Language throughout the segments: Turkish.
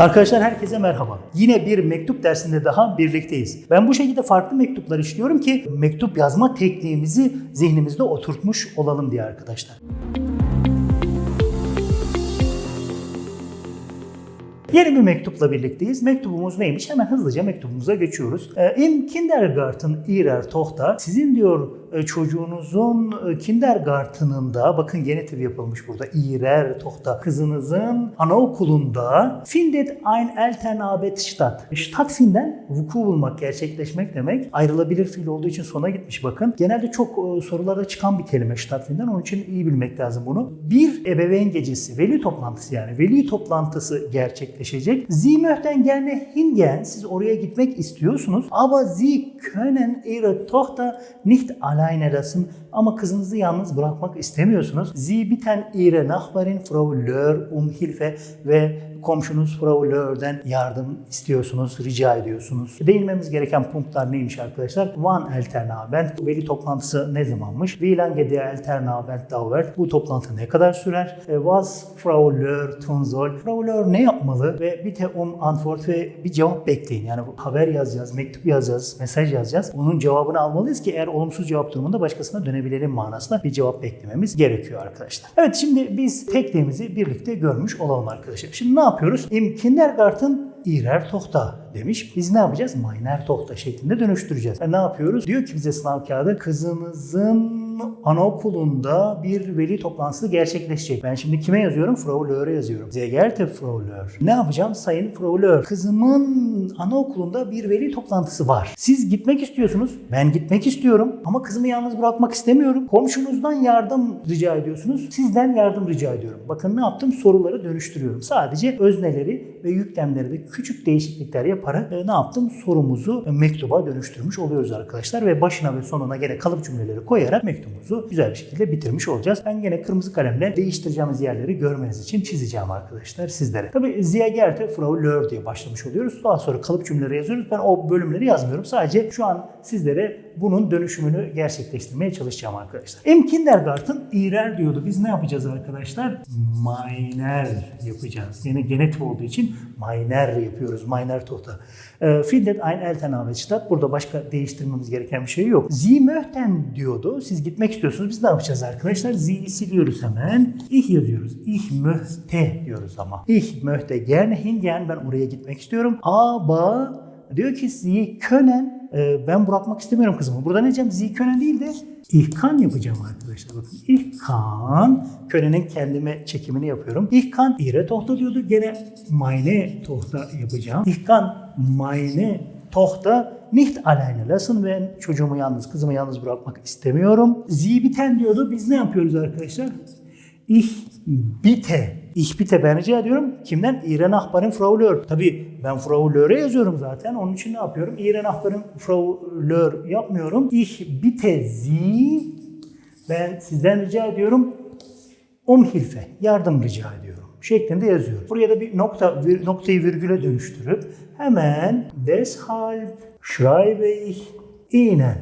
Arkadaşlar herkese merhaba. Yine bir mektup dersinde daha birlikteyiz. Ben bu şekilde farklı mektuplar işliyorum ki mektup yazma tekniğimizi zihnimizde oturtmuş olalım diye arkadaşlar. Yeni bir mektupla birlikteyiz. Mektubumuz neymiş? Hemen hızlıca mektubumuza geçiyoruz. Ee, Im Kindergarten ihrer Tochter. Sizin diyor çocuğunuzun e, kindergartenında, bakın genitif yapılmış burada. ihrer Tochter. Kızınızın anaokulunda findet ein Elternabend statt. Statt finden vuku bulmak, gerçekleşmek demek. Ayrılabilir fiil olduğu için sona gitmiş bakın. Genelde çok e, sorularda çıkan bir kelime statt finden. Onun için iyi bilmek lazım bunu. Bir ebeveyn gecesi, veli toplantısı yani. Veli toplantısı gerçekleşecek. Sie möchten gerne hingehen. Siz oraya gitmek istiyorsunuz. Aber Sie können Ihre Tochter nicht alleine lassen. Ama kızınızı yalnız bırakmak istemiyorsunuz. Sie bitten Ihre Nachbarin Frau Löhr um Hilfe ve komşunuz Frau Löhr'den yardım istiyorsunuz, rica ediyorsunuz. Değinmemiz gereken punktlar neymiş arkadaşlar? Wann Elternabend. Veli toplantısı ne zamanmış? Wie lange der Elternabend dauert? Bu toplantı ne kadar sürer? E, Was Frau Löhr tun soll? Frau Löhr ne yapmalı? Ve bitte um Antwort ve bir cevap bekleyin. Yani haber yazacağız, mektup yazacağız, mesaj yazacağız. Onun cevabını almalıyız ki eğer olumsuz cevap durumunda başkasına dönebilelim manasında bir cevap beklememiz gerekiyor arkadaşlar. Evet şimdi biz tekniğimizi birlikte görmüş olalım arkadaşlar. Şimdi ne yapıyoruz? Im Kindergarten ihrer Tochter demiş. Biz ne yapacağız? Meiner Tochter şeklinde dönüştüreceğiz. E ne yapıyoruz? Diyor ki bize sınav kağıdı kızınızın anaokulunda bir veli toplantısı gerçekleşecek. Ben şimdi kime yazıyorum? Frau Löhr'e yazıyorum. Sehr geehrte Frau Löhr. Ne yapacağım? Sayın Frau Löhr. Kızımın anaokulunda bir veli toplantısı var. Siz gitmek istiyorsunuz. Ben gitmek istiyorum ama kızımı yalnız bırakmak istemiyorum. Komşunuzdan yardım rica ediyorsunuz. Sizden yardım rica ediyorum. Bakın ne yaptım? Soruları dönüştürüyorum. Sadece özneleri ve yüklemleri de küçük değişiklikler yaparak e, ne yaptım? Sorumuzu mektuba dönüştürmüş oluyoruz arkadaşlar ve başına ve sonuna gene kalıp cümleleri koyarak mektubumuzu güzel bir şekilde bitirmiş olacağız. Ben gene kırmızı kalemle değiştireceğimiz yerleri görmeniz için çizeceğim arkadaşlar sizlere. Tabi Ziya Gerte Frau Löhr diye başlamış oluyoruz. Daha sonra kalıp cümleleri yazıyoruz. Ben o bölümleri yazmıyorum. Sadece şu an sizlere bunun dönüşümünü gerçekleştirmeye çalışacağım arkadaşlar. Im Kindergarten ihrer diyordu. Biz ne yapacağız arkadaşlar? Meiner yapacağız. Yine genetik olduğu için Meiner yapıyoruz. Meiner Tochter. Äh, Findet ein Elternabend statt. Burada başka değiştirmemiz gereken bir şey yok. Sie möchten diyordu. Siz gitmek istiyorsunuz. Biz ne yapacağız arkadaşlar? Sie'yi siliyoruz hemen. Ich yazıyoruz. Ich möchte diyoruz ama. Ich möchte gerne hingehen. Ben oraya gitmek istiyorum. Aber diyor ki Sie können e, ben bırakmak istemiyorum kızımı. Burada ne diyeceğim? Sie können değil de ich kann yapacağım arkadaşlar. Bakın ich kann könenin kendime çekimini yapıyorum. Ich kann ihre Tochter diyordu. Gene meine Tochter yapacağım. Ich kann meine Tochter nicht alleine lassen. Ben çocuğumu yalnız, kızımı yalnız bırakmak istemiyorum. Sie bitten diyordu. Biz ne yapıyoruz arkadaşlar? Ich bitte. Ich bitte ben rica ediyorum. Kimden? İren Ahbar'ın Frau Löhr. Tabii ben Frau Löhr'e yazıyorum zaten. Onun için ne yapıyorum? İren Ahbar'ın Frau Löhr yapmıyorum. Ich bitte Sie. Ben sizden rica ediyorum. Um Hilfe. Yardım rica ediyorum. Şeklinde yazıyorum. Buraya da bir nokta, vir, noktayı virgüle dönüştürüp hemen deshalb schreibe ich Ihnen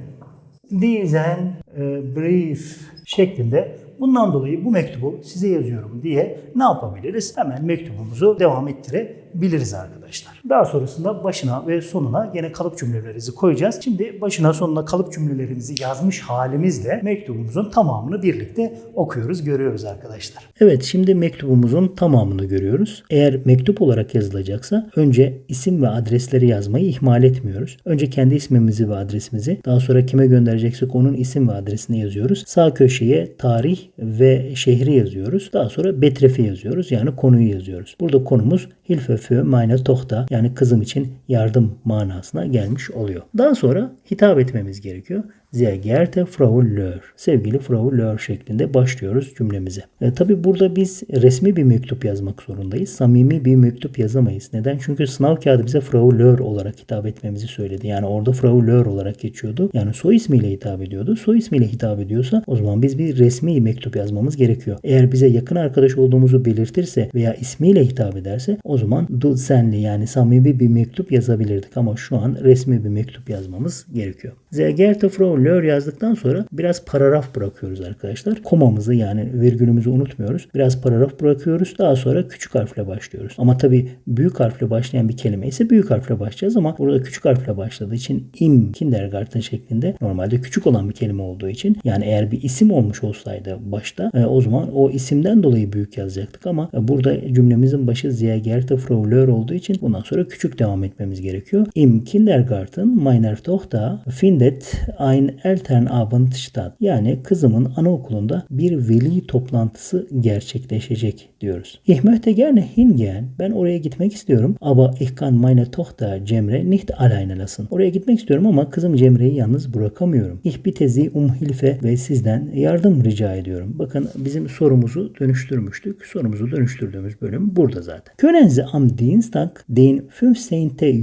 diesen e, brief şeklinde bundan dolayı bu mektubu size yazıyorum diye ne yapabiliriz? Hemen mektubumuzu devam ettirebiliriz arkadaşlar. Daha sonrasında başına ve sonuna gene kalıp cümlelerimizi koyacağız. Şimdi başına sonuna kalıp cümlelerimizi yazmış halimizle mektubumuzun tamamını birlikte okuyoruz, görüyoruz arkadaşlar. Evet şimdi mektubumuzun tamamını görüyoruz. Eğer mektup olarak yazılacaksa önce isim ve adresleri yazmayı ihmal etmiyoruz. Önce kendi ismimizi ve adresimizi daha sonra kime göndereceksek onun isim ve adresini yazıyoruz. Sağ köşeye tarih ve şehri yazıyoruz. Daha sonra betrefi yazıyoruz. Yani konuyu yazıyoruz. Burada konumuz Hilfe für meine Tochter yani kızım için yardım manasına gelmiş oluyor. Daha sonra hitap etmemiz gerekiyor. Sehr geehrte Frau Löhr. Sevgili Frau Löhr şeklinde başlıyoruz cümlemize. E, Tabi burada biz resmi bir mektup yazmak zorundayız. Samimi bir mektup yazamayız. Neden? Çünkü sınav kağıdı bize Frau Löhr olarak hitap etmemizi söyledi. Yani orada Frau Löhr olarak geçiyordu. Yani soy ismiyle hitap ediyordu. Soy ismiyle hitap ediyorsa o zaman biz bir resmi mektup yazmamız gerekiyor. Eğer bize yakın arkadaş olduğumuzu belirtirse veya ismiyle hitap ederse o zaman du senli yani samimi bir mektup yazabilirdik. Ama şu an resmi bir mektup yazmamız gerekiyor. Sehr geehrte Frau Frau yazdıktan sonra biraz paragraf bırakıyoruz arkadaşlar. Komamızı yani virgülümüzü unutmuyoruz. Biraz paragraf bırakıyoruz. Daha sonra küçük harfle başlıyoruz. Ama tabii büyük harfle başlayan bir kelime ise büyük harfle başlayacağız ama burada küçük harfle başladığı için im kindergarten şeklinde normalde küçük olan bir kelime olduğu için yani eğer bir isim olmuş olsaydı başta e, o zaman o isimden dolayı büyük yazacaktık ama e, burada cümlemizin başı Sehr geehrte Frau Löhr olduğu için bundan sonra küçük devam etmemiz gerekiyor. Im Kindergarten meiner Tochter findet ein Elternabend statt. Yani kızımın anaokulunda bir veli toplantısı gerçekleşecek diyoruz. Ich möchte gerne hingehen. Ben oraya gitmek istiyorum. Aber ich kann meine Tochter Cemre nicht alleine lassen. Oraya gitmek istiyorum ama kızım Cemre'yi yalnız bırakamıyorum. Ich bitte Sie um Hilfe ve sizden yardım rica ediyorum. Bakın bizim sorumuzu dönüştürmüştük. Sorumuzu dönüştürdüğümüz bölüm burada zaten. Können Sie am Dienstag, den 15.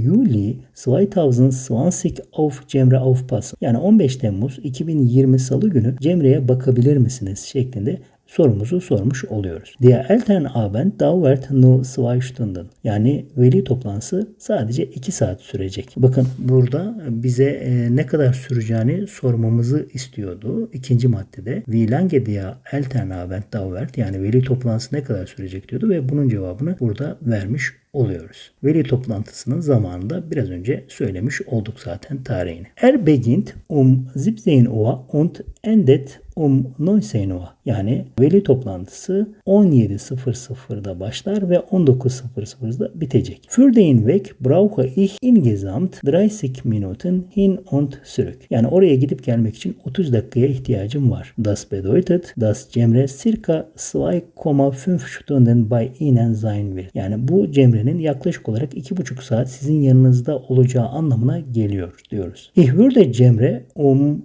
Juli 2020 auf Cemre aufpassen? Yani 15 Temmuz 2020 Salı günü Cemre'ye bakabilir misiniz? şeklinde sorumuzu sormuş oluyoruz. Der Elternabend dauert nur zwei Stunden. Yani veli toplantısı sadece 2 saat sürecek. Bakın burada bize e, ne kadar süreceğini sormamızı istiyordu. İkinci maddede Wie lange der Elternabend dauert yani veli toplantısı ne kadar sürecek diyordu ve bunun cevabını burada vermiş oluyoruz. Veli toplantısının zamanında biraz önce söylemiş olduk zaten tarihini. Er beginnt um 17 Uhr und endet um 19 Uhr. Yani veli toplantısı 17.00'da başlar ve 19.00'da bitecek. Für den Weg brauche ich insgesamt 30 Minuten hin und zurück. Yani oraya gidip gelmek için 30 dakikaya ihtiyacım var. Das bedeutet, dass Cemre circa 2,5 Stunden bei Ihnen sein wird. Yani bu Cemre'nin yaklaşık olarak 2,5 saat sizin yanınızda olacağı anlamına geliyor diyoruz. Ich würde Cemre um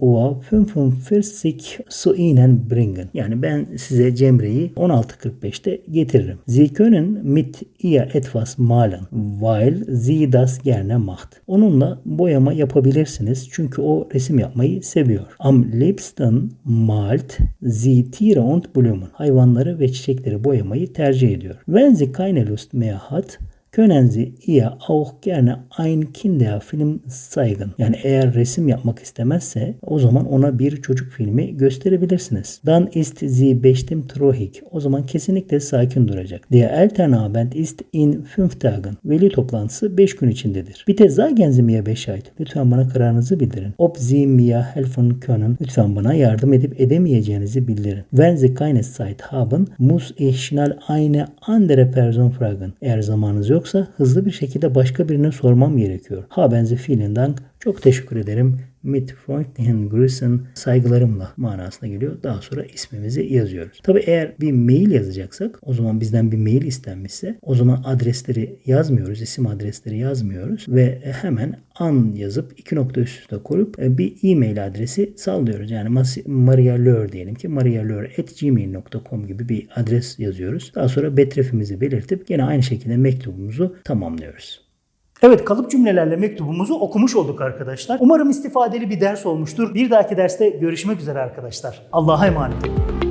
16 Uhr 45 zu Ihnen bringen. Yani ben size Cemre'yi 16.45'te getiririm. Sie können mit ihr etwas malen, weil sie das gerne macht. Onunla boyama yapabilirsiniz çünkü o resim yapmayı seviyor. Am liebsten malt sie Tiere und Blumen. Hayvanları ve çiçekleri boyamayı tercih ediyor. Wenn sie keine Lust mehr hat, können Sie ihr auch gerne ein Kinderfilm zeigen. Yani eğer resim yapmak istemezse o zaman ona bir çocuk filmi gösterebilirsiniz. Dann ist sie bestimmt ruhig. O zaman kesinlikle sakin duracak. Der Elternabend ist in 5 Tagen. Veli toplantısı 5 gün içindedir. Bitte sagen Sie mir Bescheid. Lütfen bana kararınızı bildirin. Ob Sie mir helfen können. Lütfen bana yardım edip edemeyeceğinizi bildirin. Wenn Sie keine Zeit haben, muss ich schnell eine andere Person fragen. Eğer zamanınız yoksa hızlı bir şekilde başka birine sormam gerekiyor. Haben Sie vielen. Çok teşekkür ederim. Mit freundlichen Grüßen saygılarımla manasına geliyor. Daha sonra ismimizi yazıyoruz. Tabi eğer bir mail yazacaksak o zaman bizden bir mail istenmişse o zaman adresleri yazmıyoruz. isim adresleri yazmıyoruz ve hemen an yazıp iki nokta üst üste koyup e, bir e-mail adresi sallıyoruz. Yani Maria Lör diyelim ki marialör.gmail.com gibi bir adres yazıyoruz. Daha sonra betrefimizi belirtip yine aynı şekilde mektubumuzu tamamlıyoruz. Evet kalıp cümlelerle mektubumuzu okumuş olduk arkadaşlar. Umarım istifadeli bir ders olmuştur. Bir dahaki derste görüşmek üzere arkadaşlar. Allah'a emanet olun.